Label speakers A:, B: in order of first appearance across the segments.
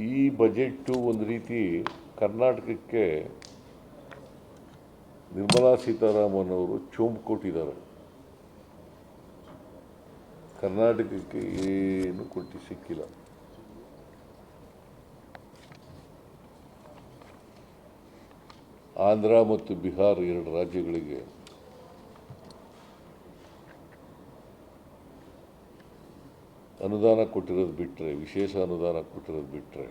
A: ಈ ಬಜೆಟ್ಟು ಒಂದು ರೀತಿ ಕರ್ನಾಟಕಕ್ಕೆ ನಿರ್ಮಲಾ ಸೀತಾರಾಮನ್ ಅವರು ಚೋಂಬು ಕೊಟ್ಟಿದ್ದಾರೆ. ಕರ್ನಾಟಕಕ್ಕೆ ಏನು ಕೊಟ್ಟು ಸಿಕ್ಕಿಲ್ಲ. ಆಂಧ್ರ ಮತ್ತು ಬಿಹಾರ್ ಎರಡು ರಾಜ್ಯಗಳಿಗೆ ಅನುದಾನ ಕೊಟ್ಟಿರೋದು ಬಿಟ್ಟರೆ ವಿಶೇಷ ಅನುದಾನ ಕೊಟ್ಟಿರೋದು ಬಿಟ್ಟರೆ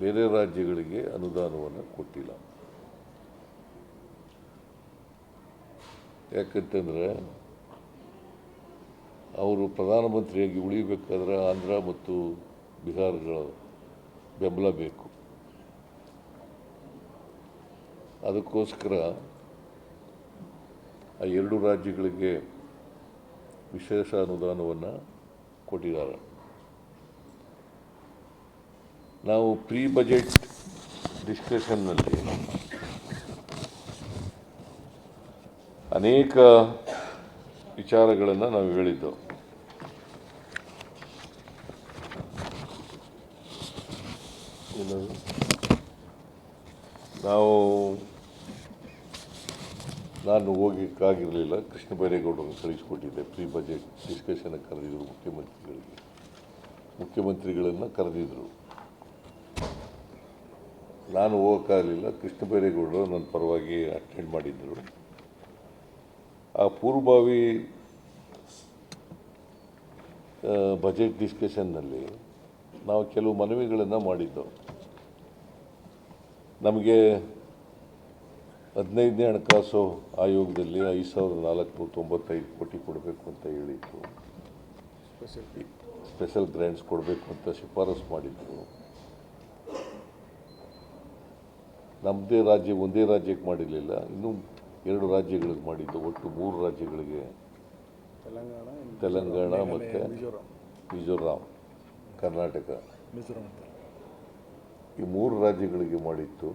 A: ಬೇರೆ ರಾಜ್ಯಗಳಿಗೆ ಅನುದಾನವನ್ನು ಕೊಟ್ಟಿಲ್ಲ. ಯಾಕಂತಂದರೆ ಅವರು ಪ್ರಧಾನಮಂತ್ರಿಯಾಗಿ ಉಳಿಬೇಕಾದ್ರೆ ಆಂಧ್ರ ಮತ್ತು ಬಿಹಾರಗಳ ಬೆಂಬಲ ಬೇಕು. ಅದಕ್ಕೋಸ್ಕರ ಆ ಎರಡು ರಾಜ್ಯಗಳಿಗೆ ವಿಶೇಷ ಅನುದಾನವನ್ನು ಕೊಟ್ಟಿದ್ದಾರೆ ನಾವು ಪ್ರೀ ಬಜೆಟ್ ಡಿಸ್ಕಷನ್ನಲ್ಲಿ ಅನೇಕ ವಿಚಾರಗಳನ್ನು ನಾವು ಹೇಳಿದ್ದೆವು? ನಾವು ನಾನು ಹೋಗಿಕ್ಕಾಗಿರಲಿಲ್ಲ ಕೃಷ್ಣ ಬೈರೇಗೌಡರನ್ನು ಕಳಿಸ್ಕೊಟ್ಟಿದ್ದೆ. ಪ್ರೀ ಬಜೆಟ್ ಡಿಸ್ಕಷನ್ ಕರೆದಿದ್ದರು ಮುಖ್ಯಮಂತ್ರಿಗಳಿಗೆ. ಮುಖ್ಯಮಂತ್ರಿಗಳನ್ನು ಕರೆದಿದ್ರು. ನಾನು ಹೋಗೋಕ್ಕಾಗಲಿಲ್ಲ. ಕೃಷ್ಣ ಬೈರೇಗೌಡರು ನನ್ನ ಪರವಾಗಿ ಅಟೆಂಡ್ ಮಾಡಿದ್ದರು ಆ ಪೂರ್ವಭಾವಿ ಬಜೆಟ್ ಡಿಸ್ಕಷನ್ನಲ್ಲಿ ನಾವು ಕೆಲವು ಮನವಿಗಳನ್ನು ಮಾಡಿದ್ದೆವು. ನಮಗೆ ಹದಿನೈದನೇ ಹಣಕಾಸು ಆಯೋಗದಲ್ಲಿ ಐದು ಸಾವಿರದ ನಾಲ್ಕುನೂರ ತೊಂಬತ್ತೈದು ಕೋಟಿ ಕೊಡಬೇಕು ಅಂತ ಹೇಳಿತ್ತು ಸ್ಪೆಷಲ್ ಗ್ರ್ಯಾಂಟ್ಸ್ ಕೊಡಬೇಕು ಅಂತ ಶಿಫಾರಸು ಮಾಡಿದ್ರು. ನಮ್ಮದೇ ರಾಜ್ಯ ಒಂದೇ ರಾಜ್ಯಕ್ಕೆ ಮಾಡಿರಲಿಲ್ಲ ಇನ್ನೂ ಎರಡು ರಾಜ್ಯಗಳಿಗೆ ಮಾಡಿದ್ದು ಒಟ್ಟು ಮೂರು ರಾಜ್ಯಗಳಿಗೆ.
B: ತೆಲಂಗಾಣ
A: ತೆಲಂಗಾಣ ಮತ್ತು
B: ಮಿಜೋರಾಂ.
A: ಕರ್ನಾಟಕ. ಈ ಮೂರು ರಾಜ್ಯಗಳಿಗೆ ಮಾಡಿತ್ತು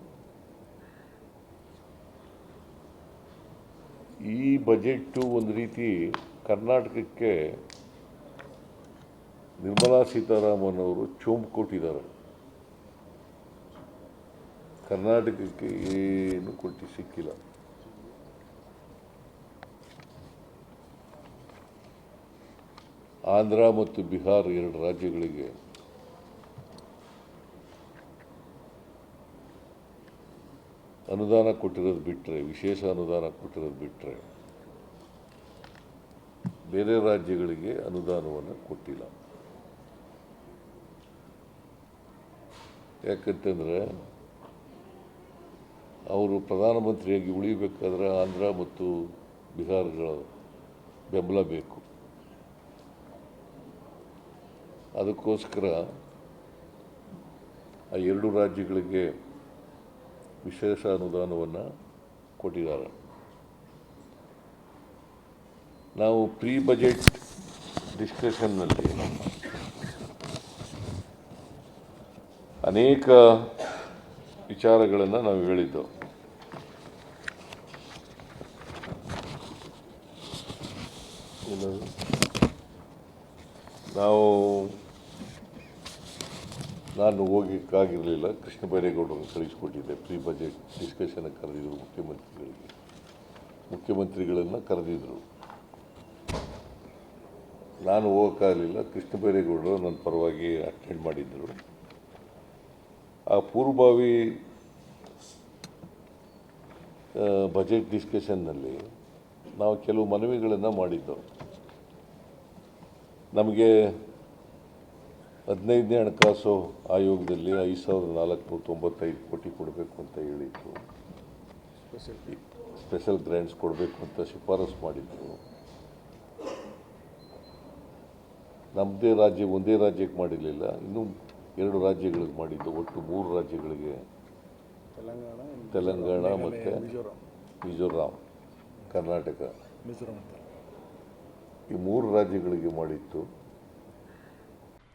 A: ಈ ಬಜೆಟ್ಟು ಒಂದು ರೀತಿ ಕರ್ನಾಟಕಕ್ಕೆ ನಿರ್ಮಲಾ ಸೀತಾರಾಮನ್ ಅವರು ಚೋಂಪು ಕೊಟ್ಟಿದ್ದಾರೆ. ಕರ್ನಾಟಕಕ್ಕೆ ಏನು ಕೊಟ್ಟು ಸಿಕ್ಕಿಲ್ಲ. ಆಂಧ್ರ ಮತ್ತು ಬಿಹಾರ್ ಎರಡು ರಾಜ್ಯಗಳಿಗೆ ಅನುದಾನ ಕೊಟ್ಟಿರೋದು ಬಿಟ್ಟರೆ ವಿಶೇಷ ಅನುದಾನ ಕೊಟ್ಟಿರೋದು ಬಿಟ್ಟರೆ ಬೇರೆ ರಾಜ್ಯಗಳಿಗೆ ಅನುದಾನವನ್ನು ಕೊಟ್ಟಿಲ್ಲ. ಯಾಕಂತಂದರೆ ಅವರು ಪ್ರಧಾನಮಂತ್ರಿಯಾಗಿ ಉಳಿಬೇಕಾದ್ರೆ ಆಂಧ್ರ ಮತ್ತು ಬಿಹಾರಗಳ ಬೆಂಬಲ ಬೇಕು. ಅದಕ್ಕೋಸ್ಕರ ಆ ಎರಡು ರಾಜ್ಯಗಳಿಗೆ ವಿಶೇಷ ಅನುದಾನವನ್ನು ಕೊಟ್ಟಿದ್ದಾರೆ. ನಾವು ಪ್ರೀ ಬಜೆಟ್ ಡಿಸ್ಕಷನ್ನಲ್ಲಿ ಅನೇಕ ವಿಚಾರಗಳನ್ನು ನಾವು ಹೇಳಿದ್ದು. ನಾವು ನಾನು ಹೋಗಿಕ್ಕಾಗಿರಲಿಲ್ಲ ಕೃಷ್ಣ ಬೈರೇಗೌಡರನ್ನು ಕಳಿಸ್ಕೊಟ್ಟಿದ್ದೆ. ಪ್ರೀ ಬಜೆಟ್ ಡಿಸ್ಕಷನ್ ಕರೆದಿದ್ದರು ಮುಖ್ಯಮಂತ್ರಿಗಳಿಗೆ. ಮುಖ್ಯಮಂತ್ರಿಗಳನ್ನು ಕರೆದಿದ್ದರು ನಾನು ಹೋಗೋಕ್ಕಾಗಲಿಲ್ಲ. ಕೃಷ್ಣ ಬೈರೇಗೌಡರು ನನ್ನ ಪರವಾಗಿ ಅಟೆಂಡ್ ಮಾಡಿದ್ದರು ಆ ಪೂರ್ವಭಾವಿ ಬಜೆಟ್ ಡಿಸ್ಕಷನ್ನಲ್ಲಿ ನಾವು ಕೆಲವು ಮನವಿಗಳನ್ನು ಮಾಡಿದ್ದೆವು. ನಮಗೆ ಹದಿನೈದನೇ ಹಣಕಾಸು ಆಯೋಗದಲ್ಲಿ ಐದು ಸಾವಿರದ ನಾಲ್ಕುನೂರ ತೊಂಬತ್ತೈದು ಕೋಟಿ ಕೊಡಬೇಕು ಅಂತ ಹೇಳಿತ್ತು
B: ಸ್ಪೆಷಲ್
A: ಸ್ಪೆಷಲ್ ಗ್ರ್ಯಾಂಟ್ಸ್ ಕೊಡಬೇಕು ಅಂತ ಶಿಫಾರಸು ಮಾಡಿದ್ರು. ನಮ್ಮದೇ ರಾಜ್ಯ ಒಂದೇ ರಾಜ್ಯಕ್ಕೆ ಮಾಡಿರಲಿಲ್ಲ ಇನ್ನೂ ಎರಡು ರಾಜ್ಯಗಳಿಗೆ ಮಾಡಿದ್ದು ಒಟ್ಟು ಮೂರು ರಾಜ್ಯಗಳಿಗೆ.
B: ತೆಲಂಗಾಣ
A: ತೆಲಂಗಾಣ ಮತ್ತು
B: ಮಿಜೋರಾಂ
A: ಕರ್ನಾಟಕ. ಈ ಮೂರು ರಾಜ್ಯಗಳಿಗೆ ಮಾಡಿತ್ತು